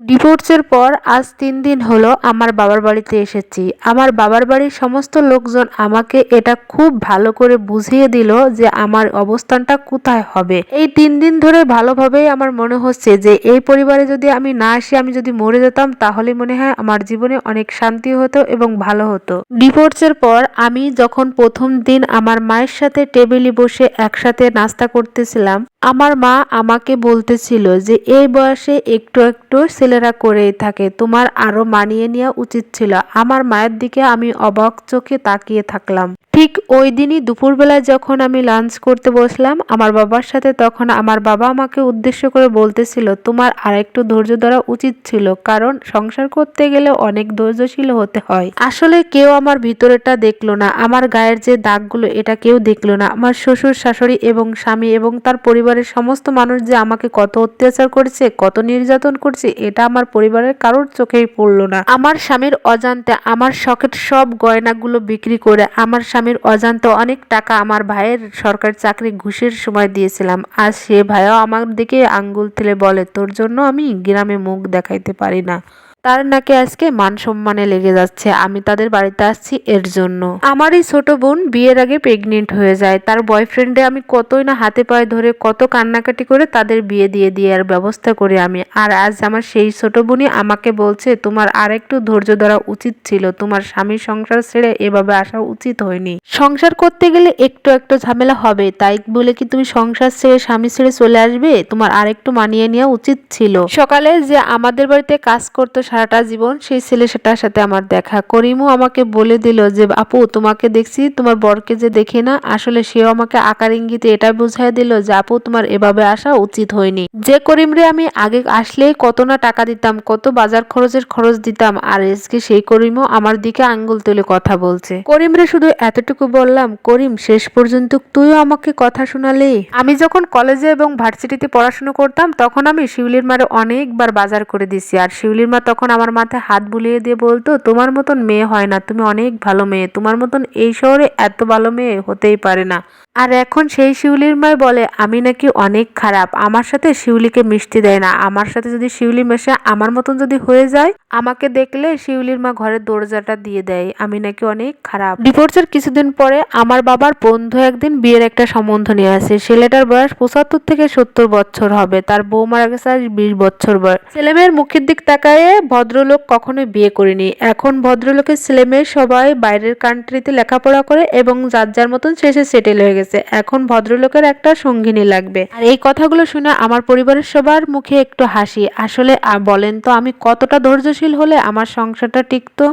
ডিভোর্সের পর আজ তিন দিন হলো আমার বাবার বাড়িতে এসেছি। আমার বাবার বাড়ির সমস্ত লোকজন আমাকে এটা খুব ভালো করে বুঝিয়ে দিল যে আমার অবস্থানটা কোথায় হবে। এই তিন দিন ধরে ভালোভাবেই আমার মনে হচ্ছে যে এই পরিবারে যদি আমি না আসি, আমি যদি মরে যেতাম তাহলে মনে হয় আমার জীবনে অনেক শান্তি হতো এবং ভালো হতো। ডিভোর্সের পর আমি যখন প্রথম দিন আমার মায়ের সাথে টেবিলে বসে একসাথে নাস্তা করতেছিলাম, আমার মা আমাকে বলতেছিল যে এই বয়সে একটু একটু ছেলেরা করেই থাকে, তোমার আরও মানিয়ে নেওয়া উচিত ছিল। আমার মায়ের দিকে আমি অবাক চোখে তাকিয়ে থাকলাম। ঠিক ওই দিনই দুপুরবেলায় যখন আমি লাঞ্চ করতে বসলাম, আমার বাবার সাথে তখন আমার বাবা আমাকে উদ্দেশ্য করে বলতেছিল, তোমার আর একটু ধৈর্য ধরা উচিত ছিল, কারণ সংসার করতে গেলে অনেক ধৈর্যশীল হতে হয়। আসলে কেউ আমার ভিতরেটা দেখল না, আমার গায়ের যে দাগগুলো এটা কেউ দেখল না। আমার শ্বশুর, শাশুড়ি এবং স্বামী এবং তার পরিবারের সমস্ত মানুষ যে আমাকে কত অত্যাচার করেছে, কত নির্যাতন করছে, এটা আমার পরিবারের কারোর চোখেই পড়ল না। আমার স্বামীর অজান্তে আমার শখের সব গয়নাগুলো বিক্রি করে, আমার স্বামীর অজান্ত অনেক টাকা আমার ভাইয়ের সরকারি চাকরি ঘুষের সময় দিয়েছিলাম। আর সে ভাইও আমার দিকে আঙ্গুল তুলে বলে, তোর জন্য আমি গ্রামে মুখ দেখাইতে পারি না। তার নাকি আজকে মান সম্মানে লেগে যাচ্ছে। আমি তাদের বাড়িতে আসছি এর জন্য। আমার এই ছোট বোন বিয়ের আগে প্রেগনেন্ট হয়ে যায়। তার বয়ফ্রেন্ডে আমি কতই না হাতে পায়ে ধরে কত কান্নাকাটি করে তাদের বিয়ে দিয়ে দিয়ে আর ব্যবস্থা করি আমি। আর আজ আমার সেই ছোট বোনই আমাকে বলছে, তোমার আর একটু ধৈর্য ধরা উচিত ছিল। তোমার স্বামীর সংসার ছেড়ে এভাবে আসা উচিত হয়নি। সংসার করতে গেলে একটু একটু ঝামেলা হবে। তাই বলে কি তুমি সংসার ছেড়ে স্বামী ছেড়ে চলে আসবে? তোমার আরেকটু মানিয়ে নেওয়া উচিত ছিল। সকালে যে আমাদের বাড়িতে কাজ করতো সারাটা জীবন সেই ছেলে সেটার সাথে আমার দেখা। করিমও আমাকে বলে দিল যে, আপু, তোমাকে দেখছি, তোমার বরকে যে দেখি না, আসলে সেও আমাকে আকার ইঙ্গিতে এটা বুঝাই দিল যে, আপু, তোমার এভাবে আসা উচিত হয়নি। যে করিম রে আমি আগে আসলেই কত না টাকা দিতাম, কত বাজার খরচের খরচ দিতাম, আর আজকে সেই করিমও আমার দিকে আঙ্গুল তুলে কথা বলছে। করিম রে শুধু এতটুকু বললাম, করিম, শেষ পর্যন্ত তুইও আমাকে কথা শোনালে। আমি যখন কলেজে এবং ভার্সিটিতে পড়াশোনা করতাম, তখন আমি শিউলির মারে অনেকবার বাজার করে দিছি, আর শিউলির মা তখন আমার মাথায় হাত বুলিয়ে দিয়ে বলতো, তোমার মতন মেয়ে হয় না, তুমি অনেক ভালো মেয়ে, তোমার মতন এই শহরে এত ভালো মেয়ে হতেই পারে না। আর এখন সেই শিউলির মায় বলে, আমি নাকি অনেক খারাপ, আমার সাথে শিউলিকে মিষ্টি দেয় না, আমার সাথে যদি শিউলি মেশে, আমার মতন যদি হয়ে যায়, আমাকে দেখলে শিউলির মা ঘরের দরজাটা দিয়ে দেয়, আমি নাকি অনেক খারাপ। ডিভোর্সের কিছুদিন পরে আমার বাবার বন্ধু একদিন বিয়ের একটা সম্বন্ধ নিয়ে আসে ছেলেটার বয়স পঁচাত্তর থেকে সত্তর বছর হবে, তার বউ মারা গেছে আজ বিশ বছর বয়স। ছেলেমেয়ের মুখের দিক তাকায়ে ভদ্রলোক কখনোই বিয়ে করেনি। এখন ভদ্রলোকের ছেলেমেয়ে সবাই বাইরের কান্ট্রিতে লেখাপড়া করে এবং যার যার মতন শেষে সেটেল হয়ে গেছে। এখন ভদ্রলোকের একটা সঙ্গিনী লাগবে। আর এই কথাগুলো শুনে আমার পরিবারের সবার মুখে একটু হাসি। আসলে বলেন তো, আমি কতটা ধৈর্যশীল হলে আমার সংসারটা টিকতো?